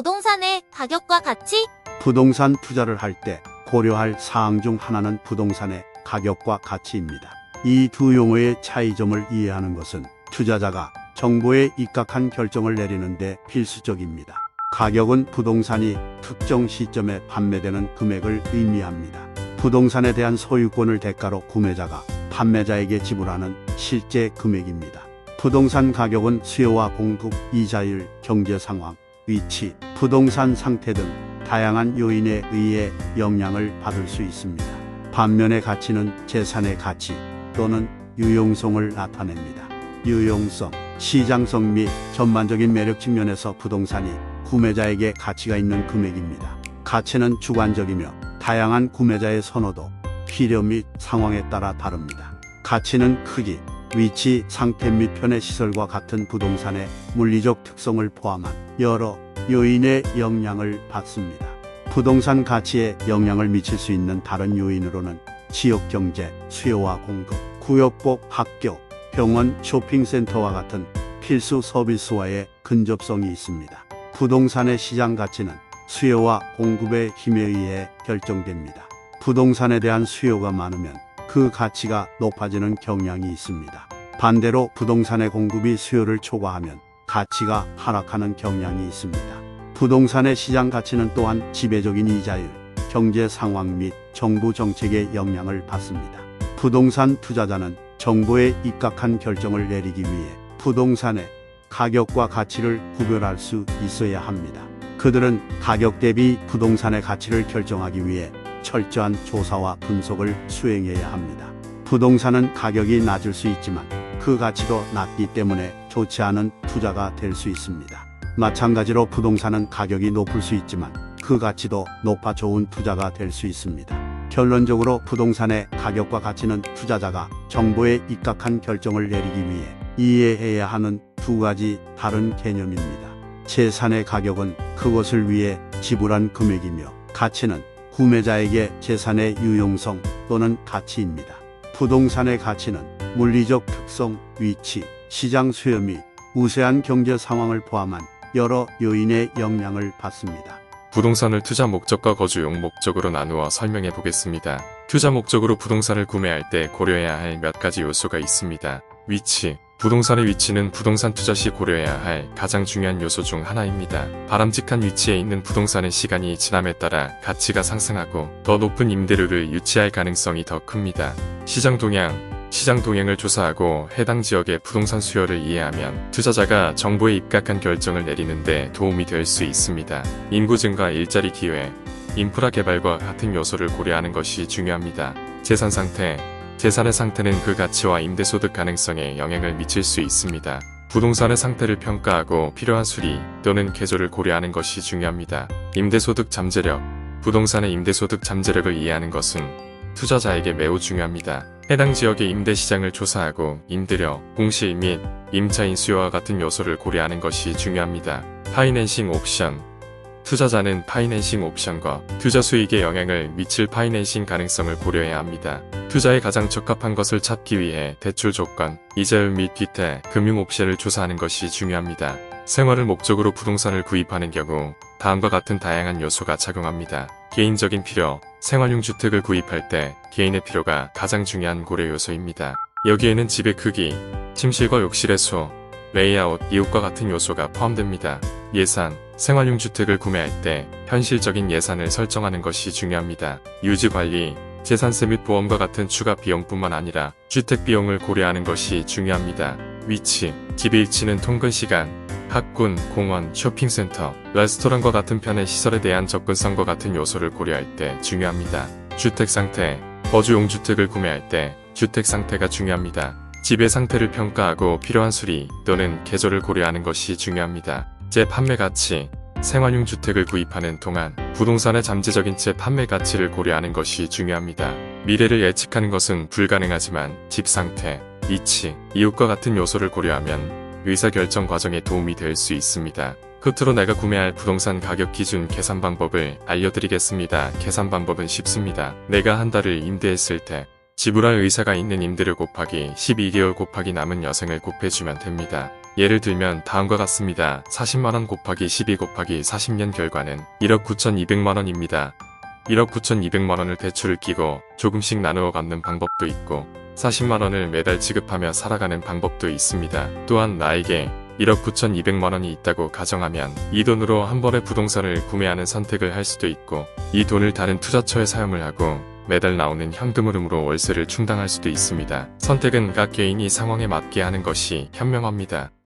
부동산의 가격과 가치? 부동산 투자를 할 때 고려할 사항 중 하나는 부동산의 가격과 가치입니다. 이 두 용어의 차이점을 이해하는 것은 투자자가 정보에 입각한 결정을 내리는데 필수적입니다. 가격은 부동산이 특정 시점에 판매되는 금액을 의미합니다. 부동산에 대한 소유권을 대가로 구매자가 판매자에게 지불하는 실제 금액입니다. 부동산 가격은 수요와 공급, 이자율, 경제 상황, 위치, 부동산 상태 등 다양한 요인에 의해 영향을 받을 수 있습니다. 반면에 가치는 재산의 가치 또는 유용성을 나타냅니다. 유용성, 시장성 및 전반적인 매력 측면에서 부동산이 구매자에게 가치가 있는 금액입니다. 가치는 주관적이며 다양한 구매자의 선호도, 필요 및 상황에 따라 다릅니다. 가치는 크기, 위치, 상태 및 편의 시설과 같은 부동산의 물리적 특성을 포함한 여러 요인의 영향을 받습니다. 부동산 가치에 영향을 미칠 수 있는 다른 요인으로는 지역 경제, 수요와 공급, 구역법, 학교, 병원, 쇼핑센터와 같은 필수 서비스와의 근접성이 있습니다. 부동산의 시장 가치는 수요와 공급의 힘에 의해 결정됩니다. 부동산에 대한 수요가 많으면 그 가치가 높아지는 경향이 있습니다. 반대로 부동산의 공급이 수요를 초과하면 가치가 하락하는 경향이 있습니다. 부동산의 시장 가치는 또한 지배적인 이자율, 경제 상황 및 정부 정책의 영향을 받습니다. 부동산 투자자는 정보에 입각한 결정을 내리기 위해 부동산의 가격과 가치를 구별할 수 있어야 합니다. 그들은 가격 대비 부동산의 가치를 결정하기 위해 철저한 조사와 분석을 수행해야 합니다. 부동산은 가격이 낮을 수 있지만 그 가치도 낮기 때문에 좋지 않은 투자가 될 수 있습니다. 마찬가지로 부동산은 가격이 높을 수 있지만 그 가치도 높아 좋은 투자가 될 수 있습니다. 결론적으로 부동산의 가격과 가치는 투자자가 정보에 입각한 결정을 내리기 위해 이해해야 하는 두 가지 다른 개념입니다. 재산의 가격은 그것을 위해 지불한 금액이며 가치는 구매자에게 재산의 유용성 또는 가치입니다. 부동산의 가치는 물리적 특성, 위치, 시장 수요 및 우세한 경제 상황을 포함한 여러 요인의 영향을 받습니다. 부동산을 투자 목적과 거주용 목적으로 나누어 설명해 보겠습니다. 투자 목적으로 부동산을 구매할 때 고려해야 할 몇 가지 요소가 있습니다. 위치. 부동산의 위치는 부동산 투자 시 고려해야 할 가장 중요한 요소 중 하나입니다. 바람직한 위치에 있는 부동산의 시간이 지남에 따라 가치가 상승하고 더 높은 임대료를 유치할 가능성이 더 큽니다. 시장 동향. 시장 동향을 조사하고 해당 지역의 부동산 수요를 이해하면 투자자가 정보에 입각한 결정을 내리는데 도움이 될 수 있습니다. 인구 증가, 일자리 기회, 인프라 개발과 같은 요소를 고려하는 것이 중요합니다. 재산 상태, 재산의 상태는 그 가치와 임대소득 가능성에 영향을 미칠 수 있습니다. 부동산의 상태를 평가하고 필요한 수리 또는 개조를 고려하는 것이 중요합니다. 임대소득 잠재력, 부동산의 임대소득 잠재력을 이해하는 것은 투자자에게 매우 중요합니다. 해당 지역의 임대 시장을 조사하고 임대료, 공시 및 임차인 수요와 같은 요소를 고려하는 것이 중요합니다. 파이낸싱 옵션 투자자는 파이낸싱 옵션과 투자 수익에 영향을 미칠 파이낸싱 가능성을 고려해야 합니다. 투자에 가장 적합한 것을 찾기 위해 대출 조건, 이자율 및 기타, 금융 옵션을 조사하는 것이 중요합니다. 생활을 목적으로 부동산을 구입하는 경우 다음과 같은 다양한 요소가 작용합니다. 개인적인 필요, 생활용 주택을 구입할 때 개인의 필요가 가장 중요한 고려 요소입니다. 여기에는 집의 크기, 침실과 욕실의 수, 레이아웃, 이웃과 같은 요소가 포함됩니다. 예산, 생활용 주택을 구매할 때 현실적인 예산을 설정하는 것이 중요합니다. 유지 관리, 재산세 및 보험과 같은 추가 비용뿐만 아니라 주택 비용을 고려하는 것이 중요합니다. 위치, 집의 위치는 통근 시간, 학군, 공원, 쇼핑센터, 레스토랑과 같은 편의 시설에 대한 접근성과 같은 요소를 고려할 때 중요합니다. 주택 상태, 거주용 주택을 구매할 때 주택 상태가 중요합니다. 집의 상태를 평가하고 필요한 수리 또는 개조를 고려하는 것이 중요합니다. 재판매 가치, 생활용 주택을 구입하는 동안 부동산의 잠재적인 재판매 가치를 고려하는 것이 중요합니다. 미래를 예측하는 것은 불가능하지만 집 상태, 위치, 이웃과 같은 요소를 고려하면 의사결정 과정에 도움이 될 수 있습니다. 끝으로 내가 구매할 부동산 가격 기준 계산 방법을 알려드리겠습니다. 계산 방법은 쉽습니다. 내가 한 달을 임대했을 때 지불할 의사가 있는 임대료 곱하기 12개월 곱하기 남은 여생을 곱해주면 됩니다. 예를 들면 다음과 같습니다. 40만원 곱하기 12 곱하기 40년 결과는 1억 9,200만원입니다. 1억 9,200만원을 대출을 끼고 조금씩 나누어 갚는 방법도 있고 40만원을 매달 지급하며 살아가는 방법도 있습니다. 또한 나에게 1억 9,200만원이 있다고 가정하면 이 돈으로 한 번에 부동산을 구매하는 선택을 할 수도 있고 이 돈을 다른 투자처에 사용을 하고 매달 나오는 현금 흐름으로 월세를 충당할 수도 있습니다. 선택은 각 개인이 상황에 맞게 하는 것이 현명합니다.